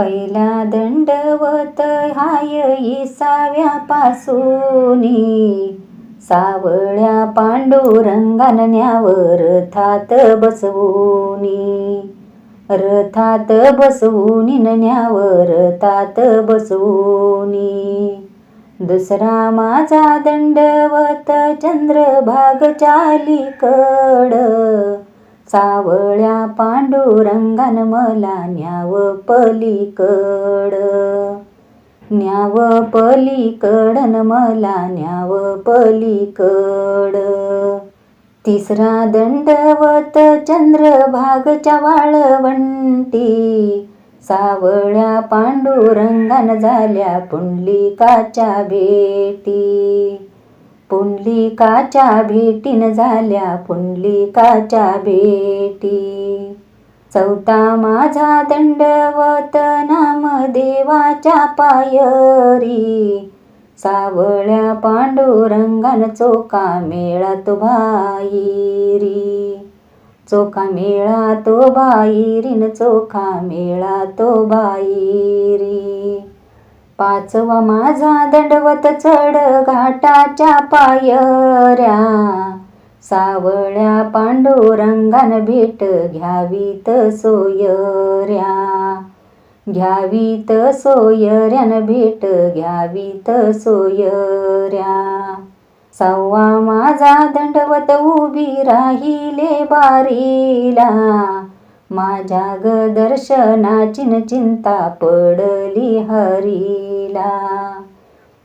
पहिला दंडवत हाय पासूनी. सावळ्या पांडुरंगान न्यावर रथात बसवूनी. रथात बसवूनी न्यावर रथात बसवूनी. दुसरा माझा दंडवत चंद्रभाग चालीकड सावळ्या पांडुरंगान मला न्याव पलीकड. न्याव पलीकडन मला न्याव पलीकड. तिसरा दंडवत चंद्रभागच्या वाळवंटी. सावळ्या पांडुरंगान झाल्या पुंडलिकाच्या भेटी. पुंडलिकाच्या भेटीन झाल्या पुंडलिकाच्या भेटी. चौथा माझा दंडवत नामदेवाच्या पायरी. सावळ्या पांडुरंगान चोका मेळा तो भाईरी चोखा मेळा तो बाईरीन चोखा मेळा तो बाईरी पाचवा माझा दंडवत चढ घाटाच्या पायऱ्या. सावळ्या पांडुरंगान भेट घ्यावीत सोयऱ्या. घ्यावीत सोयऱ्यान भेट घ्यावीत सोयऱ्या. सव्वा माझा दंडवत उभी राहिले बारीला. माझ्या ग दर्शनाची चिंता पडली हरीला.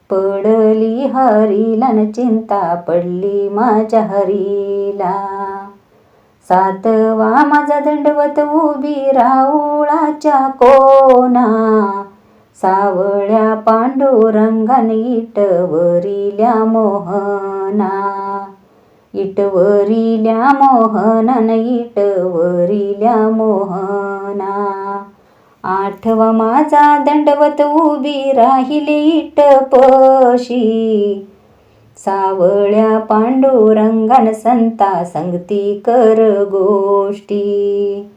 पडली हरीला न चिंता पडली माझ्या हरीला. सातवा माझा दंडवत उभी राऊळाच्या कोना. सावळ्या पांडुरंगान इटवरिल्या मोहना. इटवरिल्या मोहनन इटवरिल्या मोहना. आठवा माझा दंडवत उभी राहिली इटपशी सावळ्या पांडुरंगान संता संगती कर गोष्टी.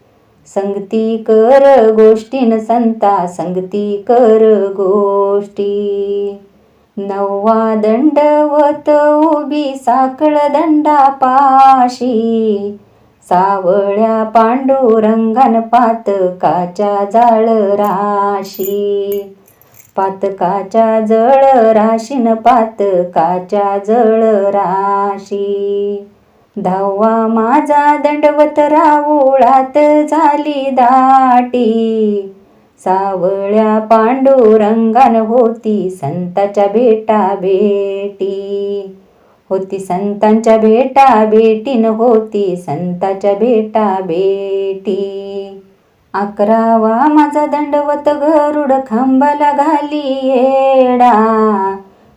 संगती कर गोष्टीन संता संगती कर गोष्टी. नववा दंडवत उभी साखळ दंडापाशी सावळ्या पांडुरंगान पातकाच्या जाळ राशी. पातकाच्या जळ राशीन पातकाच्या जळ राशी. धावा माझा दंडवत राऊळात झाली दाटी. सावळ्या पांडुरंगान होती संताच्या भेटा भेटी होती संतांच्या भेटा भेटीन होती संताच्या भेटा भेटी अकरावा माझा दंडवत गरुड खांबाला घाली येडा.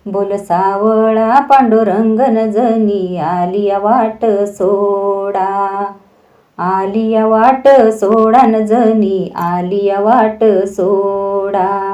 बोल सावळा पांडुरंगन जनी आलिया वाट सोडा. आलिया वाट सोडा न जनी आलिया वाट सोडा.